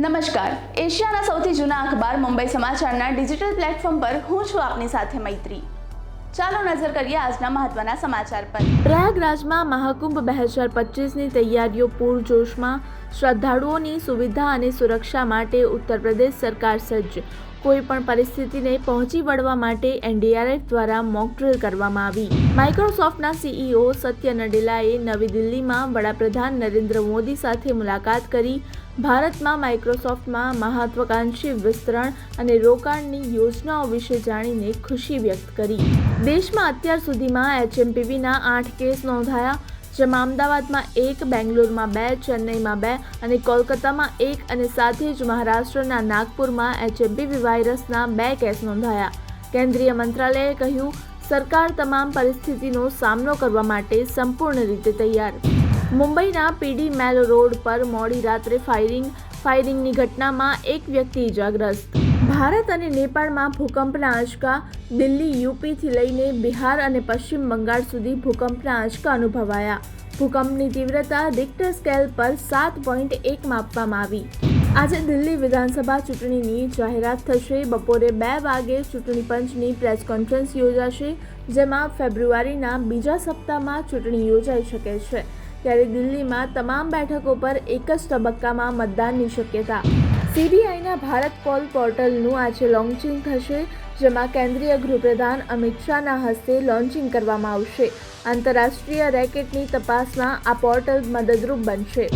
નમસ્કાર. એશિયાના સૌથી જૂના અખબાર મુંબઈ સમાચારના ડિજિટલ પ્લેટફોર્મ પર હું છું આપની સાથે મૈત્રી. ચાલો નજર કરીએ આજના મહત્વના સમાચાર પર. પ્રયાગરાજમાં મહાકુંભ બે હજાર પચીસની તૈયારીઓ પૂરજોશમાં શ્રદ્ધાળુઓની સુવિધા અને સુરક્ષા માટે ઉત્તર પ્રદેશ સરકાર સજ્જ. કોઈ પણ પરિસ્થિતિને પહોંચી વળવા માટે એનડીઆરએફ દ્વારા મોક ડ્રિલ કરવામાં આવી. માઇક્રોસોફ્ટના સીઈઓ સત્ય નડેલાએ નવી દિલ્હીમાં વડાપ્રધાન નરેન્દ્ર મોદી સાથે મુલાકાત કરી. ભારતમાં માઇક્રોસોફ્ટમાં મહત્વાકાંક્ષી વિસ્તરણ અને રોકાણની યોજનાઓ વિશે જાણીને ખુશી વ્યક્ત કરી. દેશમાં અત્યાર સુધીમાં એચએમપીવીના આઠ કેસ નોંધાયા. જેમાં અમદાવાદમાં એક, બેંગ્લોરમાં બે, ચેન્નઈમાં બે અને કોલકાતામાં એક અને સાથે જ મહારાષ્ટ્રના નાગપુરમાં એચએમપીવી વાયરસના બે કેસ નોંધાયા. કેન્દ્રીય મંત્રાલયે કહ્યું, સરકાર તમામ પરિસ્થિતિનો સામનો કરવા માટે સંપૂર્ણ રીતે તૈયાર. મુંબઈના પીડી મેલ રોડ પર મોડી રાત્રે ફાયરિંગ, ફાયરિંગની ઘટનામાં એક વ્યક્તિ ઇજાગ્રસ્ત. ભારત અને નેપાળમાં ભૂકંપના આંચકા દિલ્હી યુપીથી લઈને બિહાર અને પશ્ચિમ બંગાળ સુધી ભૂકંપના આંચકા અનુભવાયા. ભૂકંપની તીવ્રતા રિક્ટર સ્કેલ પર સાત પોઈન્ટ એક માપવામાં આવી. આજે દિલ્હી વિધાનસભા ચૂંટણીની જાહેરાત થશે. બપોરે બે વાગે ચૂંટણી પંચની પ્રેસ કોન્ફરન્સ યોજાશે, જેમાં ફેબ્રુઆરીના બીજા સપ્તાહમાં ચૂંટણી યોજાઈ શકે છે. ત્યારે દિલ્હીમાં તમામ બેઠકો પર એક જ તબક્કામાં મતદાનની શક્યતા. સીબીઆઈના ભારત કોલ પોર્ટલનું આજે લોન્ચિંગ થશે. જેમાં કેન્દ્રીય ગૃહપ્રધાન અમિત શાહના હસ્તે લોન્ચિંગ કરવામાં આવશે. આંતરરાષ્ટ્રીય રેકેટની તપાસમાં આ પોર્ટલ મદદરૂપ બનશે.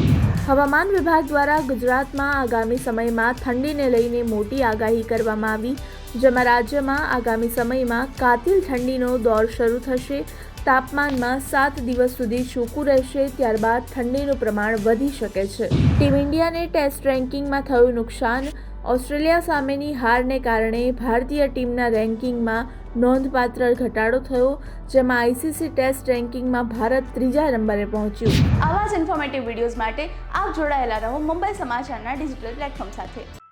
હવામાન વિભાગ દ્વારા ગુજરાતમાં આગામી સમયમાં ઠંડીને લઈને મોટી આગાહી કરવામાં આવી, જેમાં રાજ્યમાં આગામી સમયમાં કાતિલ ઠંડીનો દોર શરૂ થશે. તાપમાનમાં સાત દિવસ સુધી સૂકું રહેશે, ત્યારબાદ ઠંડીનું પ્રમાણ વધી શકે છે. ટીમ ઇન્ડિયાને ટેસ્ટ રેન્કિંગમાં થયું નુકસાન ઓસ્ટ્રેલિયા સામેની હારને કારણે ભારતીય ટીમના રેન્કિંગમાં નોંધપાત્ર ઘટાડો થયો, જેમાં આઈસીસી ટેસ્ટ રેન્કિંગમાં ભારત ત્રીજા નંબરે પહોંચ્યું. આવા જ ઇન્ફોર્મેટિવ વિડીયોઝ માટે આપ જોડાયેલા રહો મુંબઈ સમાચારના ડિજિટલ પ્લેટફોર્મ સાથે.